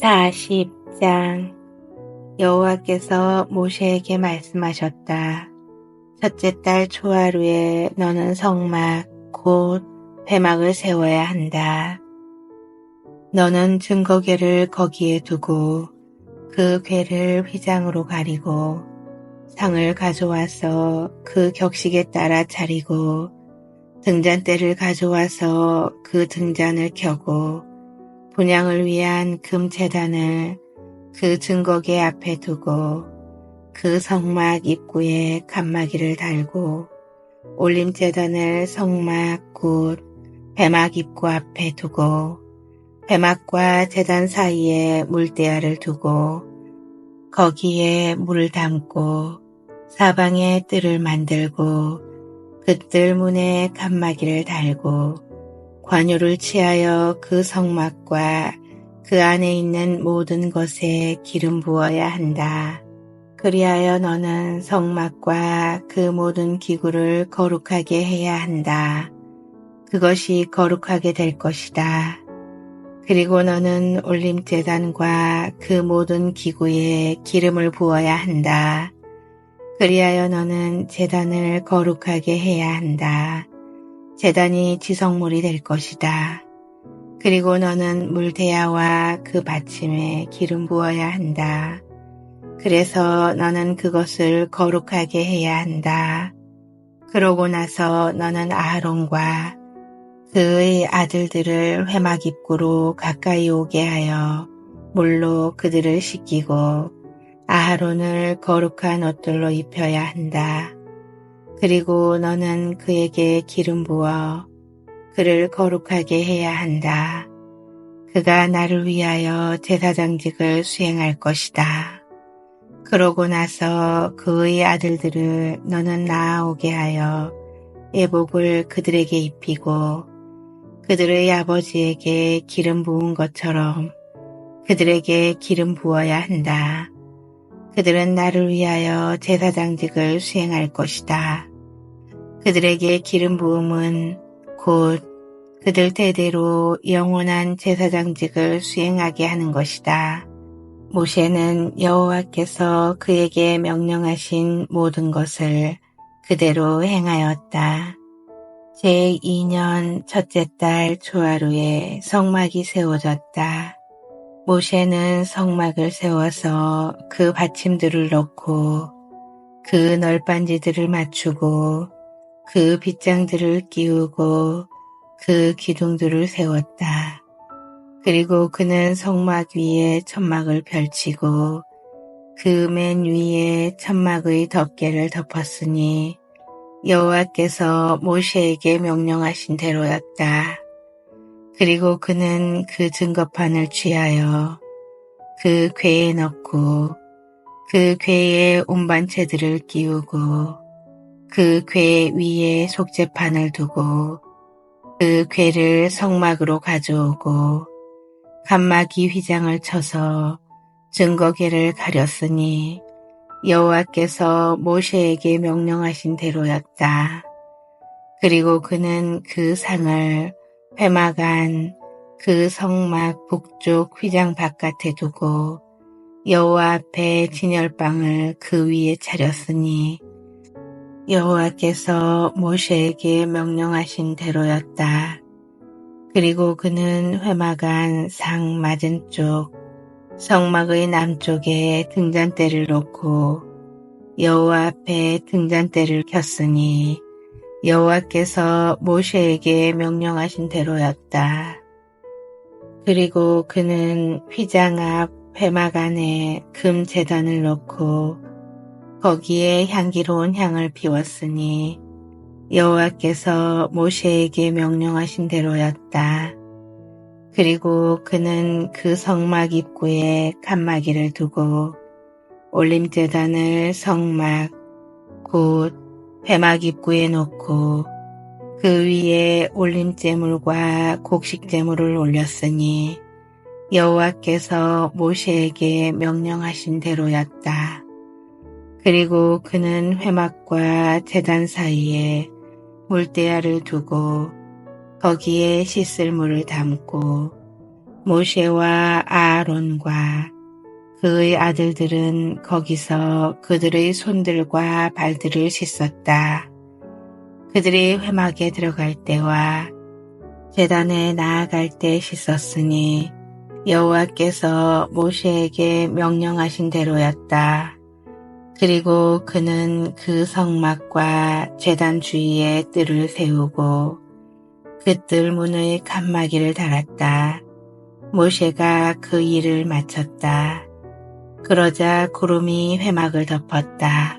40장 여호와께서 모세에게 말씀하셨다. 첫째 달 초하루에 너는 성막 곧 회막을 세워야 한다. 너는 증거궤를 거기에 두고 그 궤를 휘장으로 가리고 상을 가져와서 그 격식에 따라 차리고 등잔대를 가져와서 그 등잔을 켜고 분양을 위한 금 재단을 그 증거계 앞에 두고 그 성막 입구에 칸막이를 달고 올림 재단을 성막 곧 배막 입구 앞에 두고 배막과 재단 사이에 물대야를 두고 거기에 물을 담고 사방에 뜰을 만들고 그 뜰 문에 칸막이를 달고 관유를 취하여 그 성막과 그 안에 있는 모든 것에 기름 부어야 한다. 그리하여 너는 성막과 그 모든 기구를 거룩하게 해야 한다. 그것이 거룩하게 될 것이다. 그리고 너는 올림 재단과 그 모든 기구에 기름을 부어야 한다. 그리하여 너는 재단을 거룩하게 해야 한다. 재단이 지성물이 될 것이다. 그리고 너는 물대야와 그 받침에 기름 부어야 한다. 그래서 너는 그것을 거룩하게 해야 한다. 그러고 나서 너는 아하론과 그의 아들들을 회막 입구로 가까이 오게 하여 물로 그들을 씻기고 아하론을 거룩한 옷들로 입혀야 한다. 그리고 너는 그에게 기름 부어 그를 거룩하게 해야 한다. 그가 나를 위하여 제사장직을 수행할 것이다. 그러고 나서 그의 아들들을 너는 나아오게 하여 예복을 그들에게 입히고 그들의 아버지에게 기름 부은 것처럼 그들에게 기름 부어야 한다. 그들은 나를 위하여 제사장직을 수행할 것이다. 그들에게 기름 부음은 곧 그들 대대로 영원한 제사장직을 수행하게 하는 것이다. 모세는 여호와께서 그에게 명령하신 모든 것을 그대로 행하였다. 제2년 첫째 달 초하루에 성막이 세워졌다. 모세는 성막을 세워서 그 받침들을 넣고 그 널빤지들을 맞추고 그 빗장들을 끼우고 그 기둥들을 세웠다. 그리고 그는 성막 위에 천막을 펼치고 그 맨 위에 천막의 덮개를 덮었으니 여호와께서 모세에게 명령하신 대로였다. 그리고 그는 그 증거판을 취하여 그 궤에 넣고 그 궤에 운반체들을 끼우고 그궤 위에 속죄판을 두고 그 궤를 성막으로 가져오고 간마기 휘장을 쳐서 증거궤를 가렸으니 여호와께서 모세에게 명령하신 대로였다. 그리고 그는 그 상을 회막안 그 성막 북쪽 휘장 바깥에 두고 여호와 앞에 진열방을 그 위에 차렸으니 여호와께서 모세에게 명령하신 대로였다. 그리고 그는 회막안 상 맞은 쪽 성막의 남쪽에 등잔대를 놓고 여호와 앞에 등잔대를 켰으니 여호와께서 모세에게 명령하신 대로였다. 그리고 그는 휘장 앞 회막 안에 금 재단을 놓고 거기에 향기로운 향을 피웠으니 여호와께서 모세에게 명령하신 대로였다. 그리고 그는 그 성막 입구에 칸막이를 두고 올림재단을 성막 곧 회막 입구에 놓고 그 위에 올림재물과 곡식재물을 올렸으니 여호와께서 모세에게 명령하신 대로였다. 그리고 그는 회막과 재단 사이에 물대야를 두고 거기에 씻을 물을 담고 모세와 아론과 그의 아들들은 거기서 그들의 손들과 발들을 씻었다. 그들이 회막에 들어갈 때와 재단에 나아갈 때 씻었으니 여호와께서 모세에게 명령하신 대로였다. 그리고 그는 그 성막과 재단 주위에 뜰을 세우고 그 뜰 문의 칸막이를 달았다. 모세가 그 일을 마쳤다. 그러자 구름이 회막을 덮었다.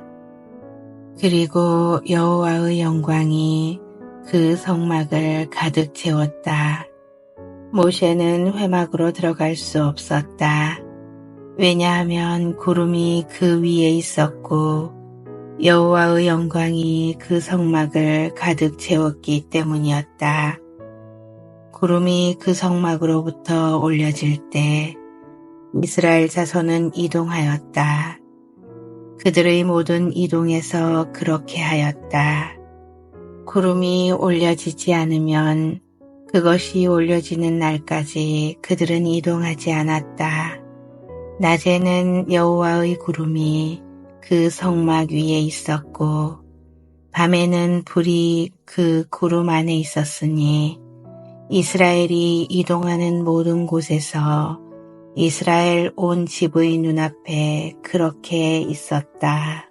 그리고 여호와의 영광이 그 성막을 가득 채웠다. 모세는 회막으로 들어갈 수 없었다. 왜냐하면 구름이 그 위에 있었고 여호와의 영광이 그 성막을 가득 채웠기 때문이었다. 구름이 그 성막으로부터 올려질 때 이스라엘 자손은 이동하였다. 그들의 모든 이동에서 그렇게 하였다. 구름이 올려지지 않으면 그것이 올려지는 날까지 그들은 이동하지 않았다. 낮에는 여호와의 구름이 그 성막 위에 있었고 밤에는 불이 그 구름 안에 있었으니 이스라엘이 이동하는 모든 곳에서 이스라엘 온 집의 눈앞에 그렇게 있었다.